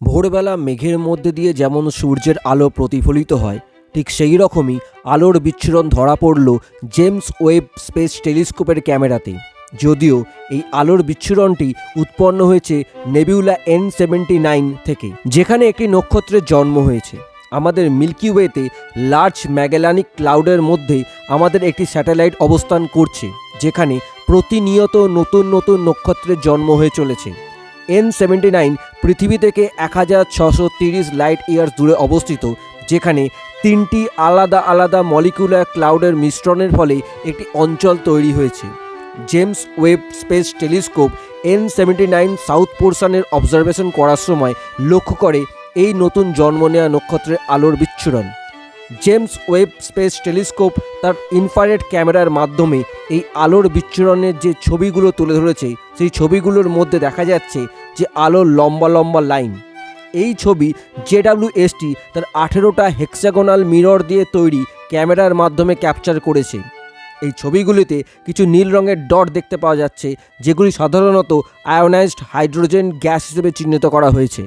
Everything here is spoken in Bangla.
ভোরবেলা মেঘের মধ্যে দিয়ে যেমন সূর্যের আলো প্রতিফলিত হয়, ঠিক সেই রকমই আলোর বিচ্ছুরণ ধরা পড়ল জেমস ওয়েব স্পেস টেলিস্কোপের ক্যামেরাতে। যদিও এই আলোর বিচ্ছুরণটি উৎপন্ন হয়েছে নেবিউলা এন সেভেন্টি নাইন থেকে, যেখানে একটি নক্ষত্রের জন্ম হয়েছে। আমাদের মিল্কি ওয়েতে লার্জ ম্যাগেলানিক ক্লাউডের মধ্যে আমাদের একটি স্যাটেলাইট অবস্থান করছে, যেখানে প্রতিনিয়ত নতুন নতুন নক্ষত্রের জন্ম হয়ে চলেছে। এন সেভেন্টি নাইন পৃথিবী থেকে এক হাজার ছশো তিরিশ লাইট ইয়ার্স দূরে অবস্থিত, যেখানে তিনটি আলাদা আলাদা মলিকুলার ক্লাউডের মিশ্রণের ফলে একটি অঞ্চল তৈরি হয়েছে। James Webb Space Telescope N seventy nine south পোর্শনের observation করার সময় লক্ষ্য করে এই নতুন জন্ম নেওয়া নক্ষত্রের আলোর বিচ্ছুরণ। জেমস ওয়েব স্পেস টেলিস্কোপ তার ইনফ্রারেড ক্যামেরার মাধ্যমে এই আলোর বিচ্ছুরণের যে ছবিগুলো তুলে ধরেছে, সেই ছবিগুলোর মধ্যে দেখা যাচ্ছে যে আলোর লম্বা লম্বা লাইন। এই ছবি জেডাব্লিউএসটি তার আঠেরোটা হেক্সাগোনাল মিরর দিয়ে তৈরি ক্যামেরার মাধ্যমে ক্যাপচার করেছে। এই ছবিগুলিতে কিছু নীল রঙের ডট দেখতে পাওয়া যাচ্ছে, যেগুলি সাধারণত আয়োনাইজড হাইড্রোজেন গ্যাস হিসেবে চিহ্নিত করা হয়েছে।